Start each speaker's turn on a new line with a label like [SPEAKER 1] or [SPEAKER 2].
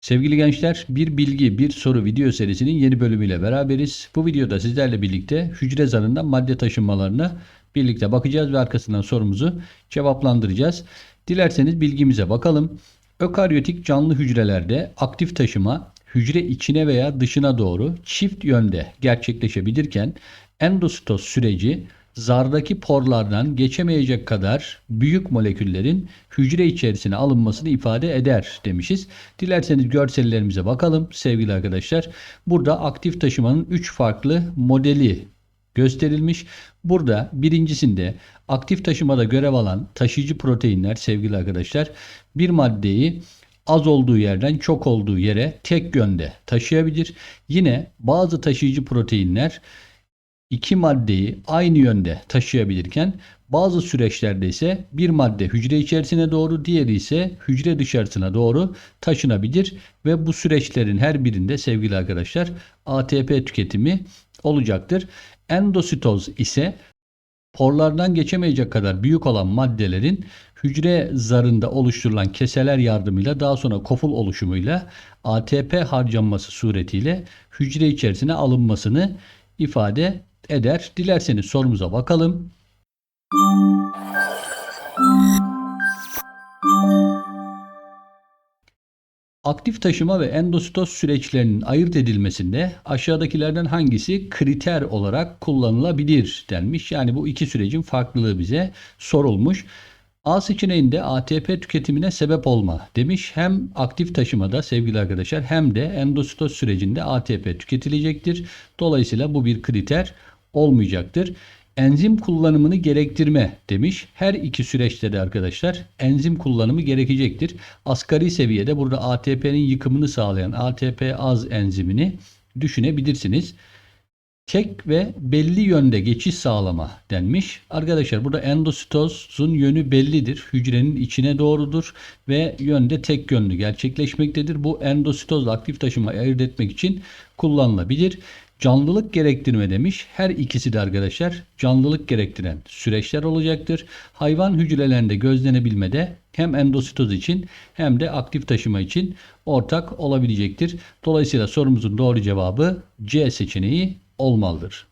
[SPEAKER 1] Sevgili gençler, bir bilgi, bir soru video serisinin yeni bölümüyle beraberiz. Bu videoda sizlerle birlikte hücre zarından madde taşınmalarına birlikte bakacağız ve arkasından sorumuzu cevaplandıracağız. Dilerseniz bilgimize bakalım. Ökaryotik canlı hücrelerde aktif taşıma hücre içine veya dışına doğru çift yönde gerçekleşebilirken endositoz süreci zardaki porlardan geçemeyecek kadar büyük moleküllerin hücre içerisine alınmasını ifade eder demişiz. Dilerseniz görsellerimize bakalım sevgili arkadaşlar. Burada aktif taşımanın 3 farklı modeli gösterilmiş. Burada birincisinde aktif taşımada görev alan taşıyıcı proteinler sevgili arkadaşlar bir maddeyi az olduğu yerden çok olduğu yere tek yönde taşıyabilir. Yine bazı taşıyıcı proteinler iki maddeyi aynı yönde taşıyabilirken bazı süreçlerde ise bir madde hücre içerisine doğru diğeri ise hücre dışarısına doğru taşınabilir ve bu süreçlerin her birinde sevgili arkadaşlar ATP tüketimi olacaktır. Endositoz ise porlardan geçemeyecek kadar büyük olan maddelerin hücre zarında oluşturulan keseler yardımıyla daha sonra koful oluşumuyla ATP harcanması suretiyle hücre içerisine alınmasını ifade eder. Dilerseniz sorumuza bakalım. Aktif taşıma ve endositoz süreçlerinin ayırt edilmesinde aşağıdakilerden hangisi kriter olarak kullanılabilir denmiş. Yani bu iki sürecin farklılığı bize sorulmuş. A seçeneğinde ATP tüketimine sebep olma demiş. Hem aktif taşımada sevgili arkadaşlar hem de endositoz sürecinde ATP tüketilecektir. Dolayısıyla bu bir kriter olmayacaktır. Enzim kullanımını gerektirme demiş. Her iki süreçte de arkadaşlar enzim kullanımı gerekecektir. Asgari seviyede burada ATP'nin yıkımını sağlayan ATP az enzimini düşünebilirsiniz. Tek ve belli yönde geçiş sağlama denmiş. Arkadaşlar burada endositozun yönü bellidir. Hücrenin içine doğrudur ve yönde tek yönlü gerçekleşmektedir. Bu endositozla aktif taşımayı ayırt etmek için kullanılabilir. Canlılık gerektirme demiş. Her ikisi de arkadaşlar canlılık gerektiren süreçler olacaktır. Hayvan hücrelerinde gözlenebilmede hem endositoz için hem de aktif taşıma için ortak olabilecektir. Dolayısıyla sorumuzun doğru cevabı C seçeneği olmalıdır.